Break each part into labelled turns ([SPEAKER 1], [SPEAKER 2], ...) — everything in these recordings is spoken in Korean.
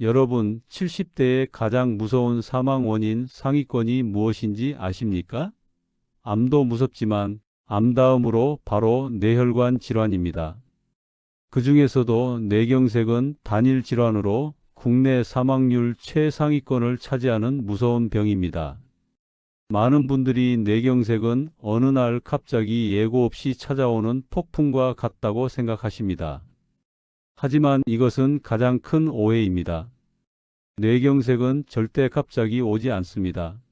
[SPEAKER 1] 여러분, 70대의 가장 무서운 사망 원인 상위권이 무엇인지 아십니까? 암도 무섭지만 암 다음으로 바로 뇌혈관 질환입니다. 그 중에서도 뇌경색은 단일 질환으로 국내 사망률 최상위권을 차지하는 무서운 병입니다. 많은 분들이 뇌경색은 어느 날 갑자기 예고 없이 찾아오는 폭풍과 같다고 생각하십니다. 하지만 이것은 가장 큰 오해입니다. 뇌경색은 절대 갑자기 오지 않습니다.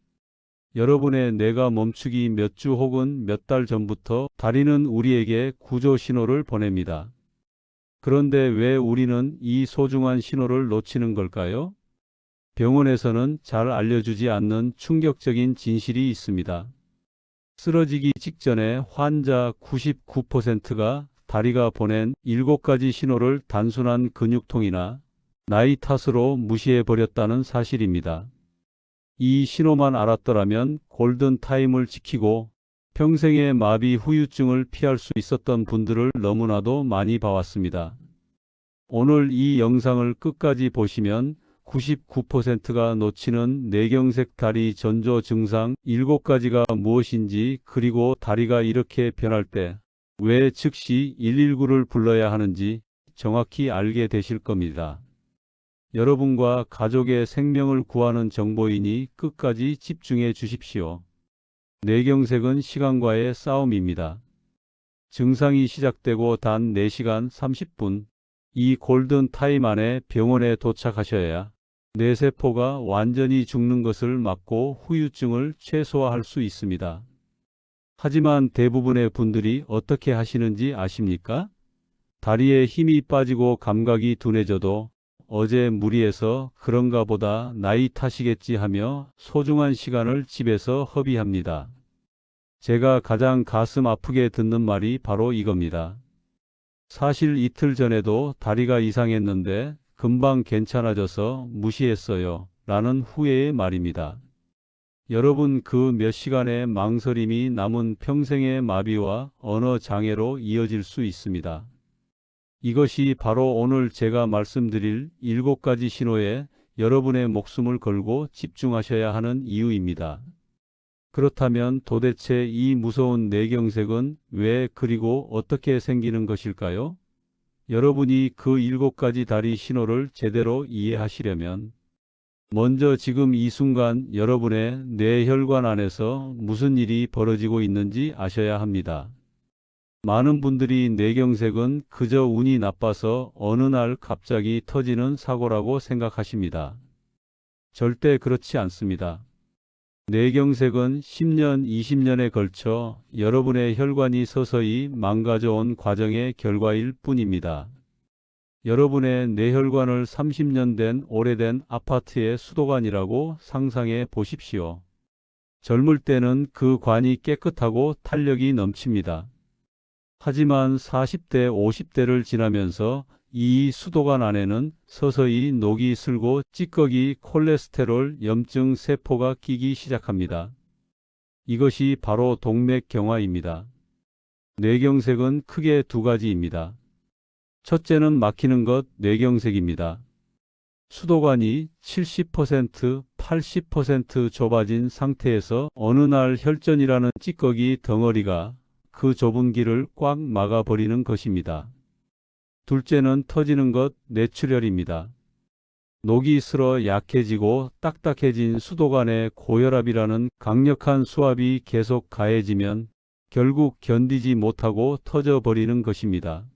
[SPEAKER 1] 여러분의 뇌가 멈추기 몇 주 혹은 몇 달 전부터 다리는 우리에게 구조 신호를 보냅니다. 그런데 왜 우리는 이 소중한 신호를 놓치는 걸까요? 병원에서는 잘 알려주지 않는 충격적인 진실이 있습니다. 쓰러지기 직전에 환자 99%가 다리가 보낸 7가지 신호를 단순한 근육통이나 나이 탓으로 무시해 버렸다는 사실입니다. 이 신호만 알았더라면 골든 타임을 지키고 평생의 마비 후유증을 피할 수 있었던 분들을 너무나도 많이 봐왔습니다. 오늘 이 영상을 끝까지 보시면 99%가 놓치는 뇌경색 다리 전조 증상 7가지가 무엇인지 그리고 다리가 이렇게 변할 때 왜 즉시 119를 불러야 하는지 정확히 알게 되실 겁니다. 여러분과 가족의 생명을 구하는 정보이니 끝까지 집중해 주십시오. 뇌경색은 시간과의 싸움입니다. 증상이 시작되고 단 4시간 30분, 이 골든 타임 안에 병원에 도착하셔야 뇌세포가 완전히 죽는 것을 막고 후유증을 최소화할 수 있습니다. 하지만 대부분의 분들이 어떻게 하시는지 아십니까? 다리에 힘이 빠지고 감각이 둔해져도 어제 무리해서 그런가 보다 나이 탓이겠지 하며 소중한 시간을 집에서 허비합니다. 제가 가장 가슴 아프게 듣는 말이 바로 이겁니다. 사실 이틀 전에도 다리가 이상했는데 금방 괜찮아져서 무시했어요. 라는 후회의 말입니다. 여러분 그 몇 시간의 망설임이 남은 평생의 마비와 언어 장애로 이어질 수 있습니다. 이것이 바로 오늘 제가 말씀드릴 일곱 가지 신호에 여러분의 목숨을 걸고 집중하셔야 하는 이유입니다. 그렇다면 도대체 이 무서운 뇌경색은 왜 그리고 어떻게 생기는 것일까요? 여러분이 그 일곱 가지 다리 신호를 제대로 이해하시려면 먼저 지금 이 순간 여러분의 뇌혈관 안에서 무슨 일이 벌어지고 있는지 아셔야 합니다. 많은 분들이 뇌경색은 그저 운이 나빠서 어느 날 갑자기 터지는 사고라고 생각하십니다. 절대 그렇지 않습니다. 뇌경색은 10년, 20년에 걸쳐 여러분의 혈관이 서서히 망가져 온 과정의 결과일 뿐입니다. 여러분의 뇌혈관을 30년 된 오래된 아파트의 수도관이라고 상상해 보십시오. 젊을 때는 그 관이 깨끗하고 탄력이 넘칩니다. 하지만 40대, 50대를 지나면서 이 수도관 안에는 서서히 녹이 슬고 찌꺼기, 콜레스테롤, 염증 세포가 끼기 시작합니다. 이것이 바로 동맥경화입니다. 뇌경색은 크게 두 가지입니다. 첫째는 막히는 것 뇌경색입니다. 수도관이 70%, 80% 좁아진 상태에서 어느 날 혈전이라는 찌꺼기 덩어리가 그 좁은 길을 꽉 막아버리는 것입니다. 둘째는 터지는 것 뇌출혈입니다. 녹이 슬어 약해지고 딱딱해진 수도관의 고혈압이라는 강력한 수압이 계속 가해지면 결국 견디지 못하고 터져버리는 것입니다.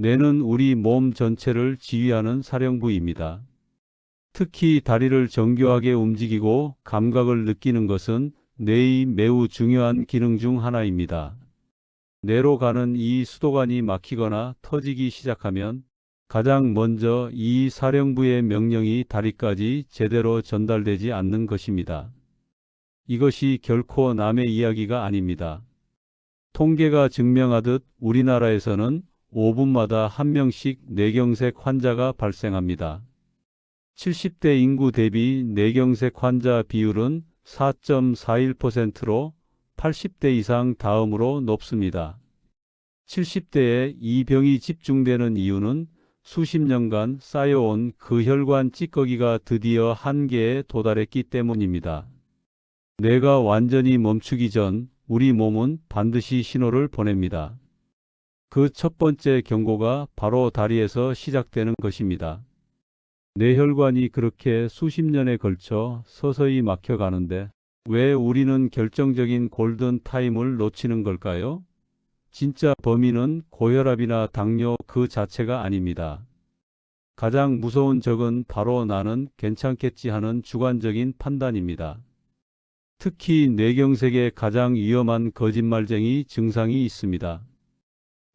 [SPEAKER 1] 뇌는 우리 몸 전체를 지휘하는 사령부입니다. 특히 다리를 정교하게 움직이고 감각을 느끼는 것은 뇌의 매우 중요한 기능 중 하나입니다. 뇌로 가는 이 수도관이 막히거나 터지기 시작하면 가장 먼저 이 사령부의 명령이 다리까지 제대로 전달되지 않는 것입니다. 이것이 결코 남의 이야기가 아닙니다. 통계가 증명하듯 우리나라에서는 5분마다 한 명씩 뇌경색 환자가 발생합니다. 70대 인구 대비 뇌경색 환자 비율은 4.41%로 80대 이상 다음으로 높습니다. 70대에 이 병이 집중되는 이유는 수십 년간 쌓여온 그 혈관 찌꺼기가 드디어 한계에 도달했기 때문입니다. 뇌가 완전히 멈추기 전 우리 몸은 반드시 신호를 보냅니다. 그 첫 번째 경고가 바로 다리에서 시작되는 것입니다. 뇌혈관이 그렇게 수십 년에 걸쳐 서서히 막혀가는데 왜 우리는 결정적인 골든 타임을 놓치는 걸까요? 진짜 범인은 고혈압이나 당뇨 그 자체가 아닙니다. 가장 무서운 적은 바로 나는 괜찮겠지 하는 주관적인 판단입니다. 특히 뇌경색의 가장 위험한 거짓말쟁이 증상이 있습니다.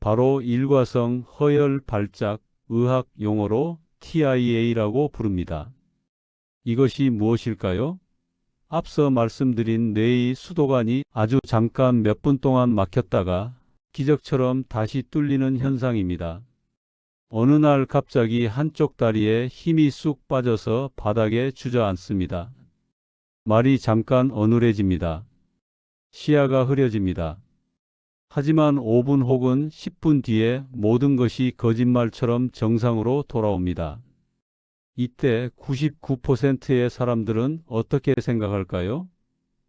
[SPEAKER 1] 바로 일과성 허혈 발작 의학 용어로 TIA라고 부릅니다. 이것이 무엇일까요? 앞서 말씀드린 뇌의 수도관이 아주 잠깐 몇 분 동안 막혔다가 기적처럼 다시 뚫리는 현상입니다. 어느 날 갑자기 한쪽 다리에 힘이 쑥 빠져서 바닥에 주저앉습니다. 말이 잠깐 어눌해집니다. 시야가 흐려집니다. 하지만 5분 혹은 10분 뒤에 모든 것이 거짓말처럼 정상으로 돌아옵니다. 이때 99%의 사람들은 어떻게 생각할까요?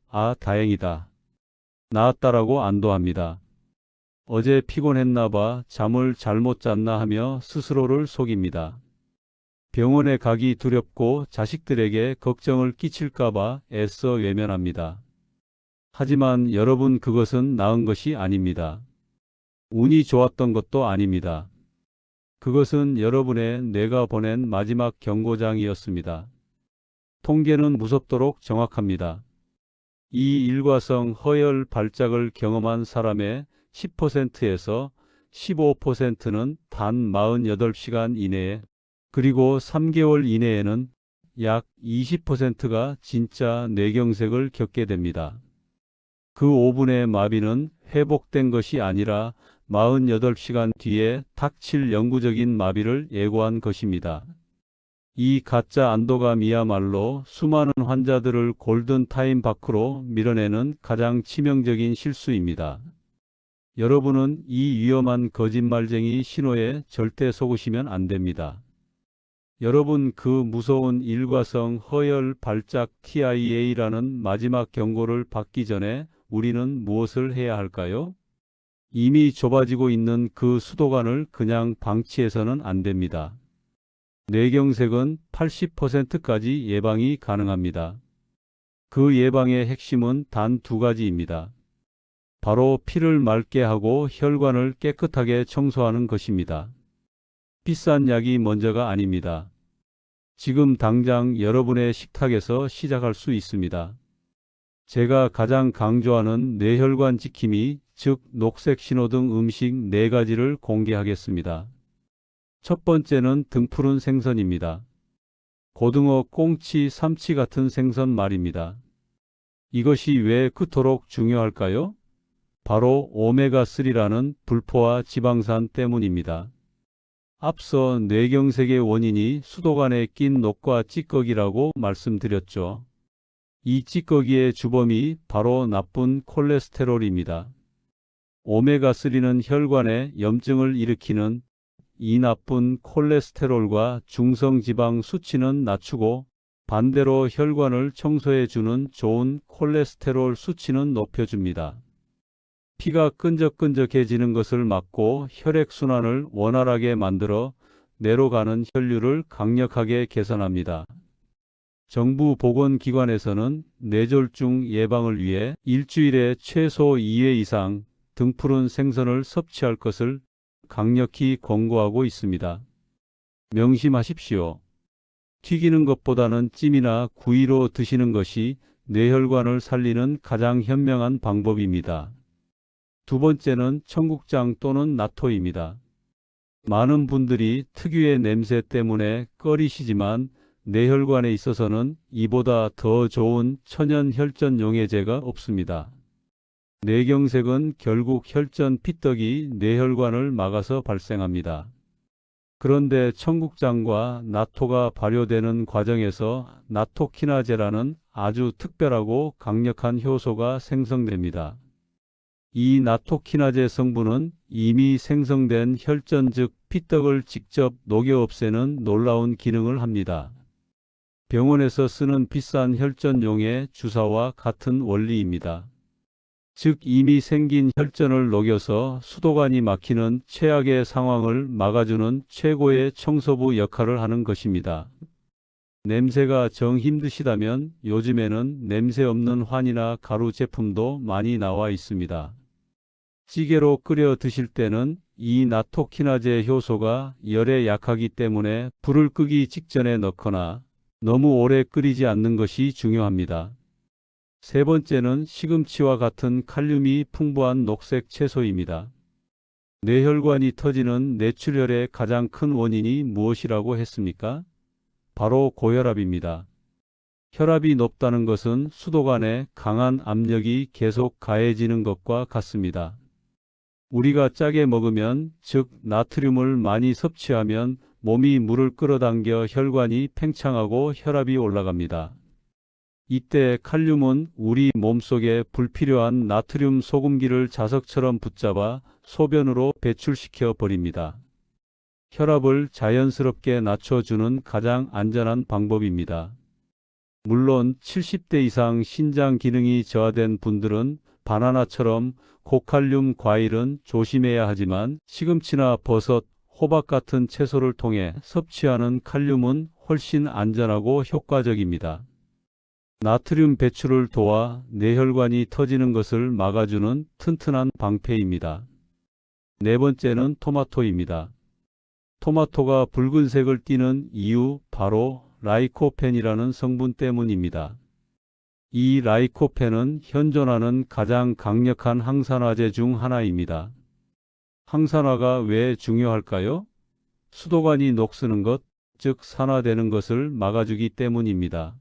[SPEAKER 1] 아, 다행이다. 나았다라고 안도합니다. 어제 피곤했나 봐, 잠을 잘못 잤나 하며 스스로를 속입니다. 병원에 가기 두렵고 자식들에게 걱정을 끼칠까 봐 애써 외면합니다. 하지만 여러분 그것은 나은 것이 아닙니다. 운이 좋았던 것도 아닙니다. 그것은 여러분의 뇌가 보낸 마지막 경고장이었습니다. 통계는 무섭도록 정확합니다. 이 일과성 허혈 발작을 경험한 사람의 10%에서 15%는 단 48시간 이내에 그리고 3개월 이내에는 약 20%가 진짜 뇌경색을 겪게 됩니다. 그 5분의 마비는 회복된 것이 아니라 48시간 뒤에 닥칠 영구적인 마비를 예고한 것입니다. 이 가짜 안도감이야말로 수많은 환자들을 골든타임 밖으로 밀어내는 가장 치명적인 실수입니다. 여러분은 이 위험한 거짓말쟁이 신호에 절대 속으시면 안 됩니다. 여러분 그 무서운 일과성 허혈 발작 TIA라는 마지막 경고를 받기 전에 우리는 무엇을 해야 할까요? 이미 좁아지고 있는 그 수도관을 그냥 방치해서는 안 됩니다. 뇌경색은 80%까지 예방이 가능합니다. 그 예방의 핵심은 단 두 가지입니다. 바로 피를 맑게 하고 혈관을 깨끗하게 청소하는 것입니다. 비싼 약이 먼저가 아닙니다. 지금 당장 여러분의 식탁에서 시작할 수 있습니다. 제가 가장 강조하는 뇌혈관 지킴이, 즉 녹색 신호등 음식 네 가지를 공개하겠습니다. 첫 번째는 등푸른 생선입니다. 고등어, 꽁치, 삼치 같은 생선 말입니다. 이것이 왜 그토록 중요할까요? 바로 오메가3라는 불포화 지방산 때문입니다. 앞서 뇌경색의 원인이 수도관에 낀 녹과 찌꺼기라고 말씀드렸죠. 이 찌꺼기의 주범이 바로 나쁜 콜레스테롤입니다. 오메가3는 혈관에 염증을 일으키는 이 나쁜 콜레스테롤과 중성지방 수치는 낮추고 반대로 혈관을 청소해 주는 좋은 콜레스테롤 수치는 높여줍니다. 피가 끈적끈적해지는 것을 막고 혈액순환을 원활하게 만들어 뇌로 가는 혈류를 강력하게 개선합니다. 정부 보건기관에서는 뇌졸중 예방을 위해 일주일에 최소 2회 이상 등푸른 생선을 섭취할 것을 강력히 권고하고 있습니다. 명심하십시오. 튀기는 것보다는 찜이나 구이로 드시는 것이 뇌혈관을 살리는 가장 현명한 방법입니다. 두 번째는 청국장 또는 나토입니다. 많은 분들이 특유의 냄새 때문에 꺼리시지만 뇌혈관에 있어서는 이보다 더 좋은 천연 혈전 용해제가 없습니다. 뇌경색은 결국 혈전 피떡이 뇌혈관을 막아서 발생합니다. 그런데 청국장과 나토가 발효되는 과정에서 나토키나제라는 아주 특별하고 강력한 효소가 생성됩니다. 이 나토키나제 성분은 이미 생성된 혈전 즉 피떡을 직접 녹여 없애는 놀라운 기능을 합니다. 병원에서 쓰는 비싼 혈전용의 주사와 같은 원리입니다. 즉 이미 생긴 혈전을 녹여서 수도관이 막히는 최악의 상황을 막아주는 최고의 청소부 역할을 하는 것입니다. 냄새가 정 힘드시다면 요즘에는 냄새 없는 환이나 가루 제품도 많이 나와 있습니다. 찌개로 끓여 드실 때는 이 나토키나제 효소가 열에 약하기 때문에 불을 끄기 직전에 넣거나 너무 오래 끓이지 않는 것이 중요합니다. 세 번째는 시금치와 같은 칼륨이 풍부한 녹색 채소입니다. 뇌혈관이 터지는 뇌출혈의 가장 큰 원인이 무엇이라고 했습니까? 바로 고혈압입니다. 혈압이 높다는 것은 수도관에 강한 압력이 계속 가해지는 것과 같습니다. 우리가 짜게 먹으면, 즉 나트륨을 많이 섭취하면 몸이 물을 끌어당겨 혈관이 팽창하고 혈압이 올라갑니다. 이때 칼륨은 우리 몸속에 불필요한 나트륨 소금기를 자석처럼 붙잡아 소변으로 배출시켜 버립니다. 혈압을 자연스럽게 낮춰주는 가장 안전한 방법입니다. 물론 70대 이상 신장 기능이 저하된 분들은 바나나처럼 고칼륨 과일은 조심해야 하지만 시금치나 버섯, 호박 같은 채소를 통해 섭취하는 칼륨은 훨씬 안전하고 효과적입니다. 나트륨 배출을 도와 뇌혈관이 터지는 것을 막아주는 튼튼한 방패입니다. 네 번째는 토마토입니다. 토마토가 붉은색을 띠는 이유 바로 라이코펜이라는 성분 때문입니다. 이 라이코펜은 현존하는 가장 강력한 항산화제 중 하나입니다. 항산화가 왜 중요할까요? 수도관이 녹쓰는 것, 즉 산화되는 것을 막아주기 때문입니다.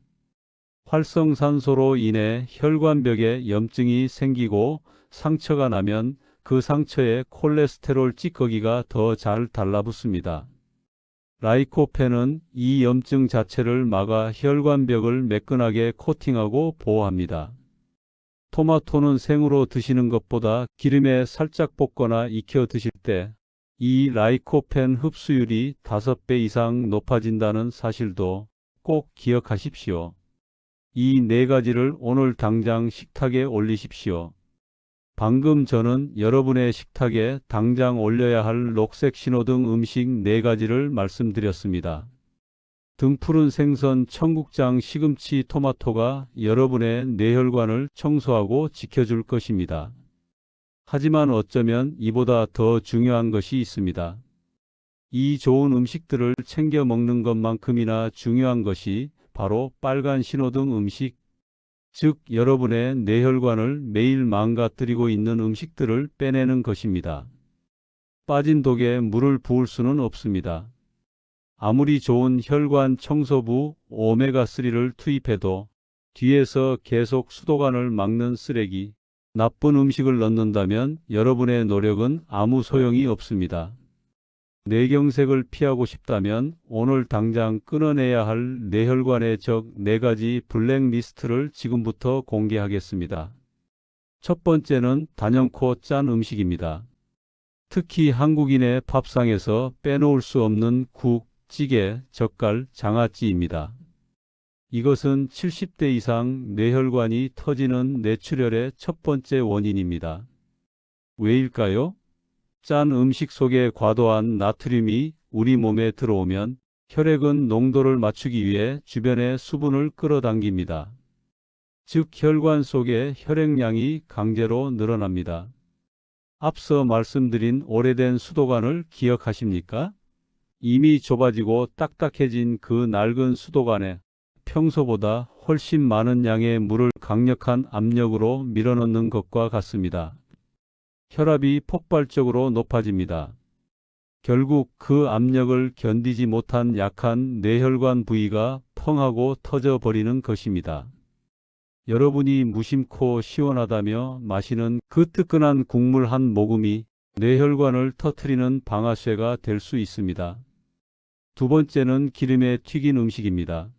[SPEAKER 1] 활성산소로 인해 혈관벽에 염증이 생기고 상처가 나면 그 상처에 콜레스테롤 찌꺼기가 더 잘 달라붙습니다. 라이코펜은 이 염증 자체를 막아 혈관벽을 매끈하게 코팅하고 보호합니다. 토마토는 생으로 드시는 것보다 기름에 살짝 볶거나 익혀 드실 때 이 라이코펜 흡수율이 5배 이상 높아진다는 사실도 꼭 기억하십시오. 이 네 가지를 오늘 당장 식탁에 올리십시오. 방금 저는 여러분의 식탁에 당장 올려야 할 녹색 신호등 음식 네 가지를 말씀드렸습니다. 등푸른 생선, 청국장, 시금치, 토마토가 여러분의 뇌혈관을 청소하고 지켜줄 것입니다. 하지만 어쩌면 이보다 더 중요한 것이 있습니다. 이 좋은 음식들을 챙겨 먹는 것만큼이나 중요한 것이 바로 빨간 신호등 음식, 즉 여러분의 뇌혈관을 매일 망가뜨리고 있는 음식들을 빼내는 것입니다. 빠진 독에 물을 부을 수는 없습니다. 아무리 좋은 혈관 청소부 오메가3를 투입해도 뒤에서 계속 수도관을 막는 쓰레기, 나쁜 음식을 넣는다면 여러분의 노력은 아무 소용이 없습니다. 뇌경색을 피하고 싶다면 오늘 당장 끊어내야 할 뇌혈관의 적 4가지 블랙리스트를 지금부터 공개하겠습니다. 첫 번째는 단연코 짠 음식입니다. 특히 한국인의 밥상에서 빼놓을 수 없는 국, 찌개, 젓갈, 장아찌입니다. 이것은 70대 이상 뇌혈관이 터지는 뇌출혈의 첫 번째 원인입니다. 왜일까요? 짠 음식 속에 과도한 나트륨이 우리 몸에 들어오면 혈액은 농도를 맞추기 위해 주변의 수분을 끌어당깁니다. 즉 혈관 속의 혈액량이 강제로 늘어납니다. 앞서 말씀드린 오래된 수도관을 기억하십니까? 이미 좁아지고 딱딱해진 그 낡은 수도관에 평소보다 훨씬 많은 양의 물을 강력한 압력으로 밀어넣는 것과 같습니다. 혈압이 폭발적으로 높아집니다. 결국 그 압력을 견디지 못한 약한 뇌혈관 부위가 펑하고 터져 버리는 것입니다. 여러분이 무심코 시원하다며 마시는 그 뜨끈한 국물 한 모금이 뇌혈관을 터트리는 방아쇠가 될 수 있습니다. 두 번째는 기름에 튀긴 음식입니다.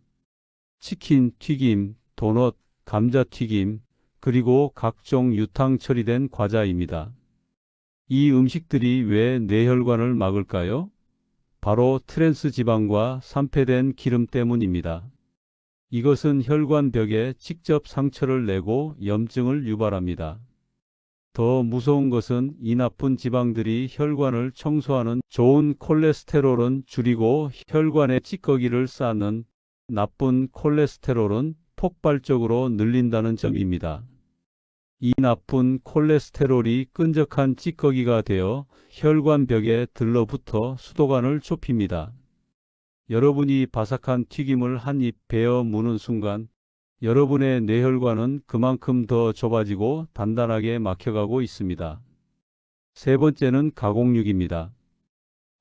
[SPEAKER 1] 치킨, 튀김, 도넛, 감자 튀김, 그리고 각종 유탕 처리된 과자입니다. 이 음식들이 왜 뇌혈관을 막을까요? 바로 트랜스 지방과 산패된 기름 때문입니다. 이것은 혈관벽에 직접 상처를 내고 염증을 유발합니다. 더 무서운 것은 이 나쁜 지방들이 혈관을 청소하는 좋은 콜레스테롤은 줄이고 혈관에 찌꺼기를 쌓는 나쁜 콜레스테롤은 폭발적으로 늘린다는 점입니다. 이 나쁜 콜레스테롤이 끈적한 찌꺼기가 되어 혈관벽에 들러붙어 수도관을 좁힙니다. 여러분이 바삭한 튀김을 한 입 베어 무는 순간 여러분의 뇌혈관은 그만큼 더 좁아지고 단단하게 막혀가고 있습니다. 세 번째는 가공육입니다.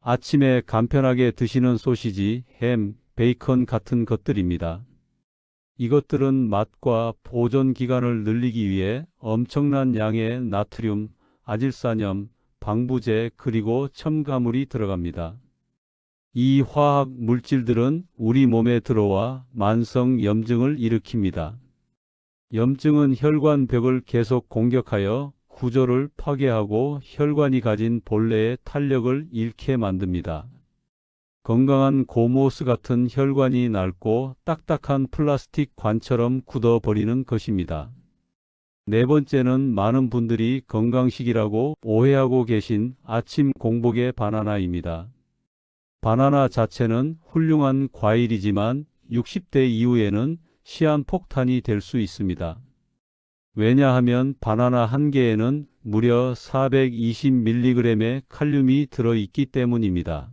[SPEAKER 1] 아침에 간편하게 드시는 소시지, 햄, 베이컨 같은 것들입니다. 이것들은 맛과 보존 기간을 늘리기 위해 엄청난 양의 나트륨, 아질산염, 방부제 그리고 첨가물이 들어갑니다. 이 화학 물질들은 우리 몸에 들어와 만성 염증을 일으킵니다. 염증은 혈관벽을 계속 공격하여 구조를 파괴하고 혈관이 가진 본래의 탄력을 잃게 만듭니다. 건강한 고모스 같은 혈관이 낡고 딱딱한 플라스틱 관처럼 굳어버리는 것입니다. 네 번째는 많은 분들이 건강식이라고 오해하고 계신 아침 공복의 바나나입니다. 바나나 자체는 훌륭한 과일이지만 60대 이후에는 시한폭탄이 될 수 있습니다. 왜냐하면 바나나 한 개에는 무려 420mg의 칼륨이 들어있기 때문입니다.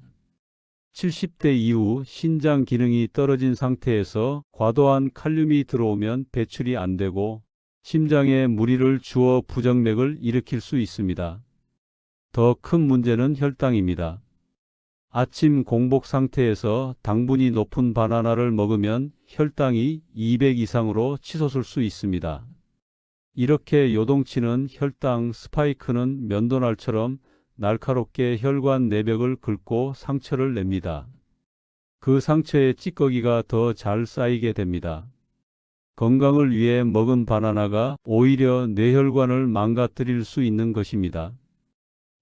[SPEAKER 1] 70대 이후 신장 기능이 떨어진 상태에서 과도한 칼륨이 들어오면 배출이 안 되고 심장에 무리를 주어 부정맥을 일으킬 수 있습니다. 더 큰 문제는 혈당입니다. 아침 공복 상태에서 당분이 높은 바나나를 먹으면 혈당이 200 이상으로 치솟을 수 있습니다. 이렇게 요동치는 혈당 스파이크는 면도날처럼 날카롭게 혈관 내벽을 긁고 상처를 냅니다. 그 상처에 찌꺼기가 더 잘 쌓이게 됩니다. 건강을 위해 먹은 바나나가 오히려 뇌혈관을 망가뜨릴 수 있는 것입니다.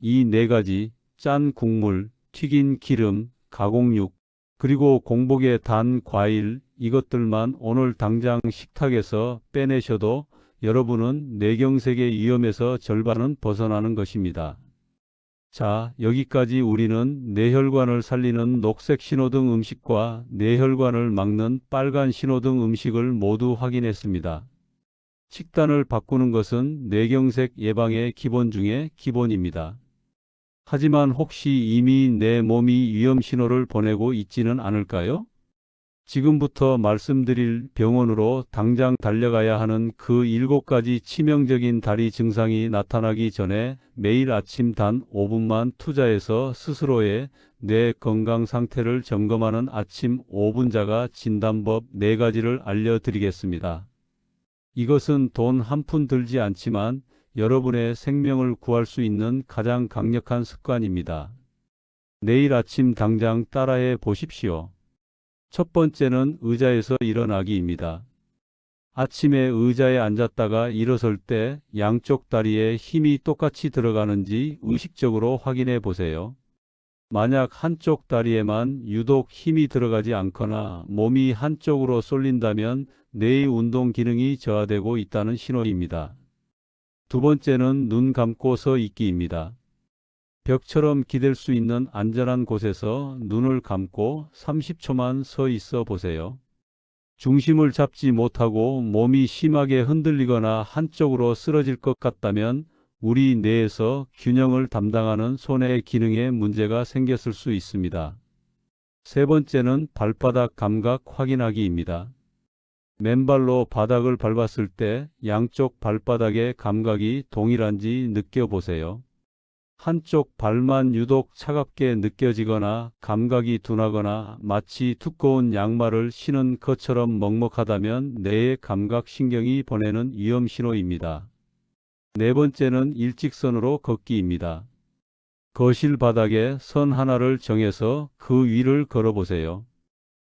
[SPEAKER 1] 이 네 가지 짠 국물, 튀긴 기름, 가공육, 그리고 공복에 단 과일 이것들만 오늘 당장 식탁에서 빼내셔도 여러분은 뇌경색의 위험에서 절반은 벗어나는 것입니다. 자, 여기까지 우리는 뇌혈관을 살리는 녹색 신호등 음식과 뇌혈관을 막는 빨간 신호등 음식을 모두 확인했습니다. 식단을 바꾸는 것은 뇌경색 예방의 기본 중에 기본입니다. 하지만 혹시 이미 내 몸이 위험 신호를 보내고 있지는 않을까요? 지금부터 말씀드릴 병원으로 당장 달려가야 하는 그 일곱 가지 치명적인 다리 증상이 나타나기 전에 매일 아침 단 5분만 투자해서 스스로의 뇌 건강 상태를 점검하는 아침 5분자가 진단법 4가지를 알려드리겠습니다. 이것은 돈 한 푼 들지 않지만 여러분의 생명을 구할 수 있는 가장 강력한 습관입니다. 내일 아침 당장 따라해 보십시오. 첫 번째는 의자에서 일어나기입니다. 아침에 의자에 앉았다가 일어설 때 양쪽 다리에 힘이 똑같이 들어가는지 의식적으로 확인해 보세요. 만약 한쪽 다리에만 유독 힘이 들어가지 않거나 몸이 한쪽으로 쏠린다면 뇌의 운동 기능이 저하되고 있다는 신호입니다. 두 번째는 눈 감고 서 있기입니다. 벽처럼 기댈 수 있는 안전한 곳에서 눈을 감고 30초만 서 있어 보세요. 중심을 잡지 못하고 몸이 심하게 흔들리거나 한쪽으로 쓰러질 것 같다면 우리 뇌에서 균형을 담당하는 손의 기능에 문제가 생겼을 수 있습니다. 세 번째는 발바닥 감각 확인하기입니다. 맨발로 바닥을 밟았을 때 양쪽 발바닥의 감각이 동일한지 느껴보세요. 한쪽 발만 유독 차갑게 느껴지거나 감각이 둔하거나 마치 두꺼운 양말을 신은 것처럼 먹먹하다면 뇌의 감각 신경이 보내는 위험 신호입니다. 네 번째는 일직선으로 걷기입니다. 거실 바닥에 선 하나를 정해서 그 위를 걸어보세요.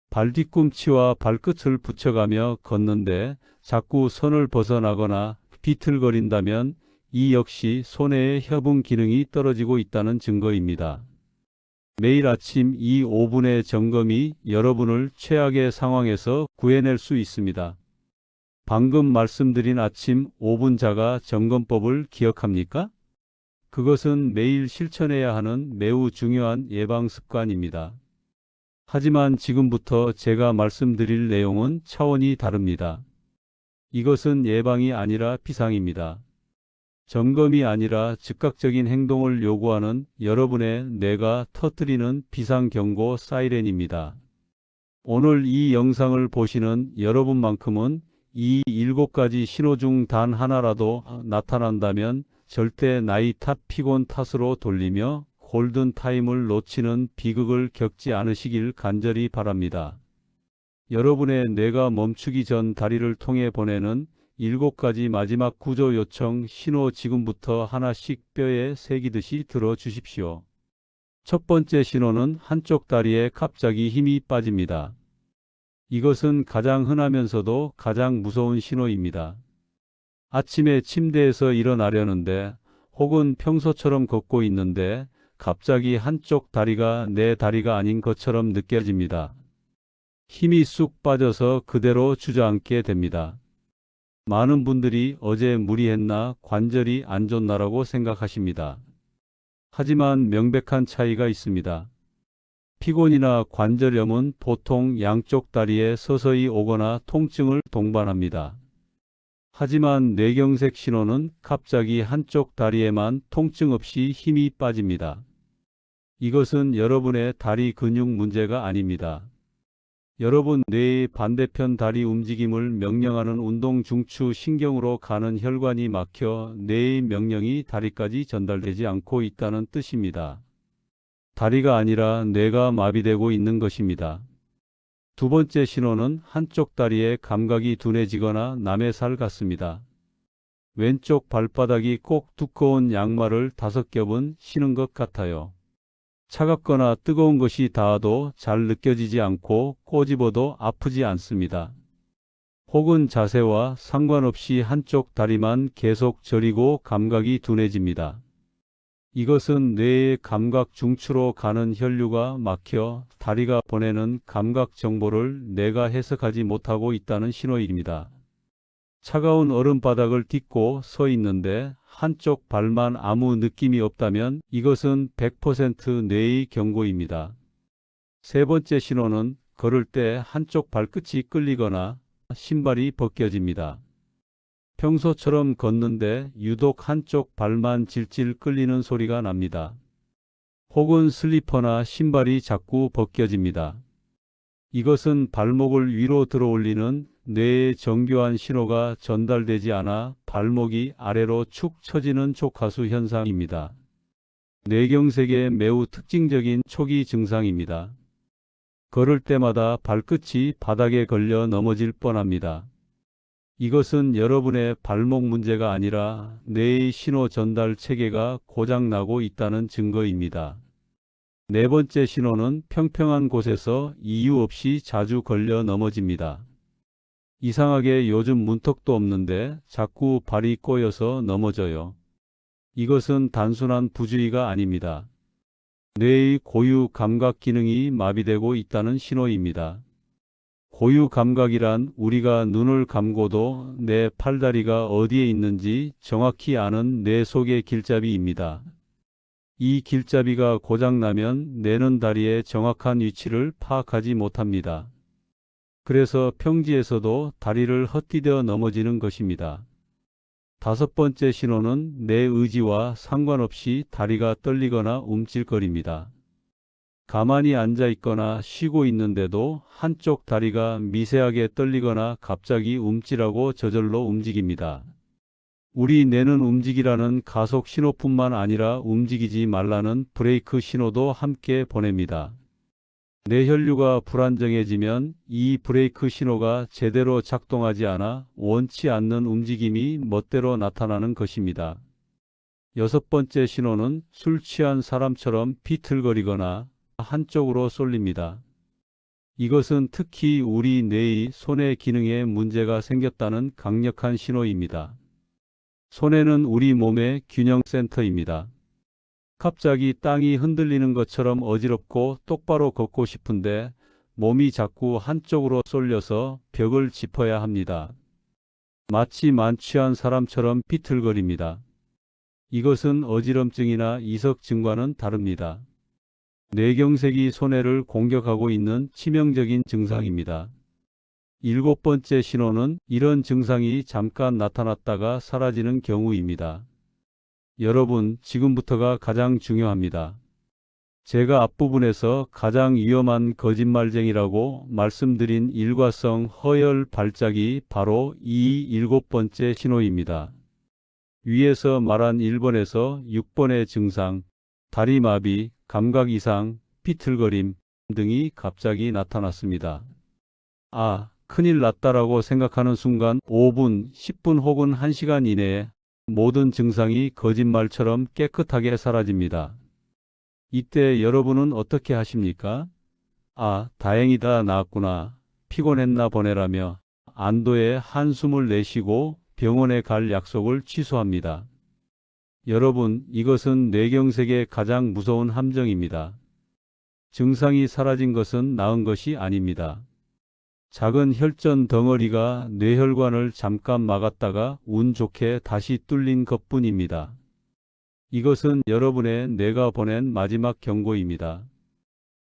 [SPEAKER 1] 발 뒤꿈치와 발끝을 붙여가며 걷는데 자꾸 선을 벗어나거나 비틀거린다면 이 역시 손해의 협응 기능이 떨어지고 있다는 증거입니다. 매일 아침 이 5분의 점검이 여러분을 최악의 상황에서 구해낼 수 있습니다. 방금 말씀드린 아침 5분 자가 점검법을 기억합니까? 그것은 매일 실천해야 하는 매우 중요한 예방 습관입니다. 하지만 지금부터 제가 말씀드릴 내용은 차원이 다릅니다. 이것은 예방이 아니라 비상입니다. 점검이 아니라 즉각적인 행동을 요구하는 여러분의 뇌가 터뜨리는 비상경고 사이렌입니다. 오늘 이 영상을 보시는 여러분만큼은 이 일곱 가지 신호 중 단 하나라도 나타난다면 절대 나이 탓 피곤 탓으로 돌리며 골든 타임을 놓치는 비극을 겪지 않으시길 간절히 바랍니다. 여러분의 뇌가 멈추기 전 다리를 통해 보내는 일곱 가지 마지막 구조 요청 신호 지금부터 하나씩 뼈에 새기듯이 들어주십시오. 첫 번째 신호는 한쪽 다리에 갑자기 힘이 빠집니다. 이것은 가장 흔하면서도 가장 무서운 신호입니다. 아침에 침대에서 일어나려는데 혹은 평소처럼 걷고 있는데 갑자기 한쪽 다리가 내 다리가 아닌 것처럼 느껴집니다. 힘이 쑥 빠져서 그대로 주저앉게 됩니다. 많은 분들이 어제 무리했나 관절이 안 좋나라고 생각하십니다. 하지만 명백한 차이가 있습니다. 피곤이나 관절염은 보통 양쪽 다리에 서서히 오거나 통증을 동반합니다. 하지만 뇌경색 신호는 갑자기 한쪽 다리에만 통증 없이 힘이 빠집니다. 이것은 여러분의 다리 근육 문제가 아닙니다. 여러분 뇌의 반대편 다리 움직임을 명령하는 운동 중추 신경으로 가는 혈관이 막혀 뇌의 명령이 다리까지 전달되지 않고 있다는 뜻입니다. 다리가 아니라 뇌가 마비되고 있는 것입니다. 두 번째 신호는 한쪽 다리에 감각이 둔해지거나 남의 살 같습니다. 왼쪽 발바닥이 꼭 두꺼운 양말을 다섯 겹은 신은 것 같아요. 차갑거나 뜨거운 것이 닿아도 잘 느껴지지 않고 꼬집어도 아프지 않습니다. 혹은 자세와 상관없이 한쪽 다리만 계속 저리고 감각이 둔해집니다. 이것은 뇌의 감각 중추로 가는 혈류가 막혀 다리가 보내는 감각 정보를 뇌가 해석하지 못하고 있다는 신호입니다. 차가운 얼음바닥을 딛고 서 있는데 한쪽 발만 아무 느낌이 없다면 이것은 100% 뇌의 경고입니다. 세 번째 신호는 걸을 때 한쪽 발끝이 끌리거나 신발이 벗겨집니다. 평소처럼 걷는데 유독 한쪽 발만 질질 끌리는 소리가 납니다. 혹은 슬리퍼나 신발이 자꾸 벗겨집니다. 이것은 발목을 위로 들어 올리는 뇌의 정교한 신호가 전달되지 않아 발목이 아래로 축 처지는 촉하수 현상입니다. 뇌경색의 매우 특징적인 초기 증상입니다. 걸을 때마다 발끝이 바닥에 걸려 넘어질 뻔합니다. 이것은 여러분의 발목 문제가 아니라 뇌의 신호 전달 체계가 고장나고 있다는 증거입니다. 네 번째 신호는 평평한 곳에서 이유 없이 자주 걸려 넘어집니다. 이상하게 요즘 문턱도 없는데 자꾸 발이 꼬여서 넘어져요. 이것은 단순한 부주의가 아닙니다. 뇌의 고유 감각 기능이 마비되고 있다는 신호입니다. 고유 감각이란 우리가 눈을 감고도 내 팔다리가 어디에 있는지 정확히 아는 뇌 속의 길잡이입니다. 이 길잡이가 고장나면 뇌는 다리의 정확한 위치를 파악하지 못합니다. 그래서 평지에서도 다리를 헛디뎌 넘어지는 것입니다. 다섯 번째 신호는 내 의지와 상관없이 다리가 떨리거나 움찔거립니다. 가만히 앉아 있거나 쉬고 있는데도 한쪽 다리가 미세하게 떨리거나 갑자기 움찔하고 저절로 움직입니다. 우리 뇌는 움직이라는 가속 신호뿐만 아니라 움직이지 말라는 브레이크 신호도 함께 보냅니다. 뇌혈류가 불안정해지면 이 브레이크 신호가 제대로 작동하지 않아 원치 않는 움직임이 멋대로 나타나는 것입니다. 여섯 번째 신호는 술 취한 사람처럼 비틀거리거나 한쪽으로 쏠립니다. 이것은 특히 우리 뇌의 손의 기능에 문제가 생겼다는 강력한 신호입니다. 손해는 우리 몸의 균형 센터입니다. 갑자기 땅이 흔들리는 것처럼 어지럽고 똑바로 걷고 싶은데 몸이 자꾸 한쪽으로 쏠려서 벽을 짚어야 합니다. 마치 만취한 사람처럼 비틀거립니다. 이것은 어지럼증이나 이석 증과는 다릅니다. 뇌경색이 손해를 공격하고 있는 치명적인 증상입니다. 일곱 번째 신호는 이런 증상이 잠깐 나타났다가 사라지는 경우입니다. 여러분, 지금부터가 가장 중요합니다. 제가 앞부분에서 가장 위험한 거짓말쟁이라고 말씀드린 일과성 허열 발작이 바로 이 일곱 번째 신호입니다. 위에서 말한 1번에서 6번의 증상, 다리 마비, 감각 이상, 비틀거림 등이 갑자기 나타났습니다. 아, 큰일 났다라고 생각하는 순간 5분, 10분 혹은 1시간 이내에 모든 증상이 거짓말처럼 깨끗하게 사라집니다. 이때 여러분은 어떻게 하십니까? 아, 다행이다 나았구나. 피곤했나 보내라며 안도의 한숨을 내쉬고 병원에 갈 약속을 취소합니다. 여러분, 이것은 뇌경색의 가장 무서운 함정입니다. 증상이 사라진 것은 나은 것이 아닙니다. 작은 혈전 덩어리가 뇌혈관을 잠깐 막았다가 운 좋게 다시 뚫린 것 뿐입니다. 이것은 여러분의 뇌가 보낸 마지막 경고입니다.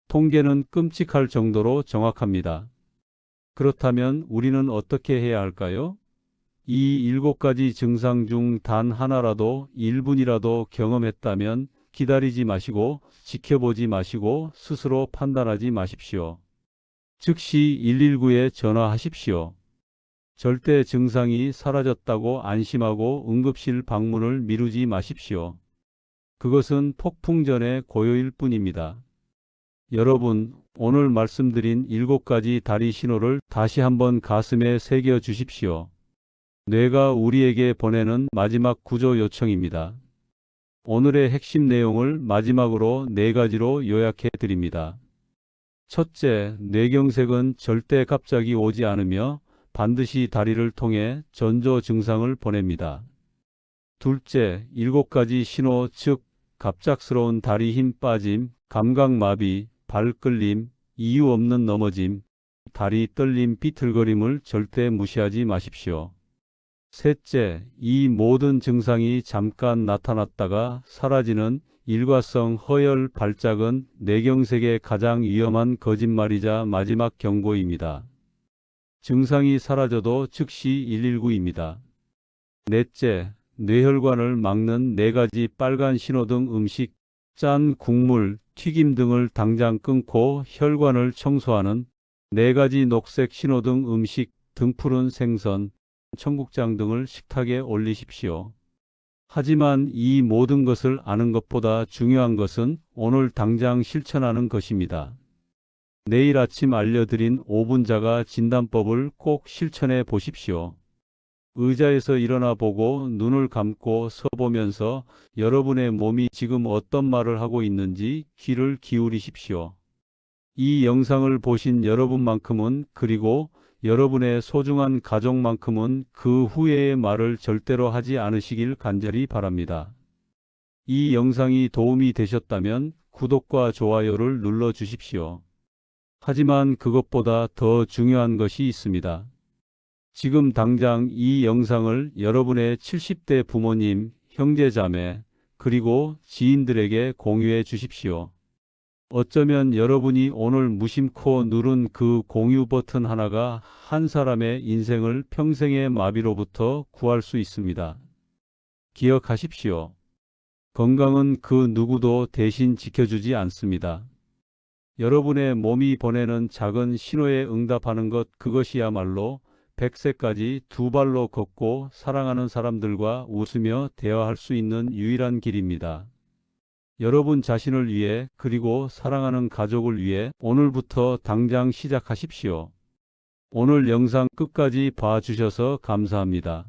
[SPEAKER 1] 통계는 끔찍할 정도로 정확합니다. 그렇다면 우리는 어떻게 해야 할까요? 이 일곱 가지 증상 중 단 하나라도 1분이라도 경험했다면 기다리지 마시고 지켜보지 마시고 스스로 판단하지 마십시오. 즉시 119에 전화하십시오. 절대 증상이 사라졌다고 안심하고 응급실 방문을 미루지 마십시오. 그것은 폭풍 전의 고요일 뿐입니다. 여러분, 오늘 말씀드린 일곱 가지 다리 신호를 다시 한번 가슴에 새겨 주십시오. 뇌가 우리에게 보내는 마지막 구조 요청입니다. 오늘의 핵심 내용을 마지막으로 네 가지로 요약해 드립니다. 첫째, 뇌경색은 절대 갑자기 오지 않으며 반드시 다리를 통해 전조 증상을 보냅니다. 둘째, 일곱 가지 신호, 즉, 갑작스러운 다리 힘 빠짐, 감각마비, 발 끌림, 이유 없는 넘어짐, 다리 떨림, 비틀거림을 절대 무시하지 마십시오. 셋째, 이 모든 증상이 잠깐 나타났다가 사라지는 일과성 허열 발작은 뇌경색의 가장 위험한 거짓말이자 마지막 경고입니다. 증상이 사라져도 즉시 119입니다. 넷째, 뇌혈관을 막는 네 가지 빨간 신호등 음식, 짠 국물, 튀김 등을 당장 끊고 혈관을 청소하는 네 가지 녹색 신호등 음식, 등푸른 생선, 청국장 등을 식탁에 올리십시오. 하지만 이 모든 것을 아는 것보다 중요한 것은 오늘 당장 실천하는 것입니다. 내일 아침 알려드린 5분자가 진단법을 꼭 실천해 보십시오. 의자에서 일어나 보고 눈을 감고 서 보면서 여러분의 몸이 지금 어떤 말을 하고 있는지 귀를 기울이십시오. 이 영상을 보신 여러분만큼은 그리고 여러분의 소중한 가족만큼은 그 후회의 말을 절대로 하지 않으시길 간절히 바랍니다. 이 영상이 도움이 되셨다면 구독과 좋아요를 눌러 주십시오. 하지만 그것보다 더 중요한 것이 있습니다. 지금 당장 이 영상을 여러분의 70대 부모님, 형제자매, 그리고 지인들에게 공유해 주십시오. 어쩌면 여러분이 오늘 무심코 누른 그 공유 버튼 하나가 한 사람의 인생을 평생의 마비로부터 구할 수 있습니다. 기억하십시오. 건강은 그 누구도 대신 지켜주지 않습니다. 여러분의 몸이 보내는 작은 신호에 응답하는 것 그것이야말로 100세까지 두 발로 걷고 사랑하는 사람들과 웃으며 대화할 수 있는 유일한 길입니다. 여러분 자신을 위해 그리고 사랑하는 가족을 위해 오늘부터 당장 시작하십시오. 오늘 영상 끝까지 봐주셔서 감사합니다.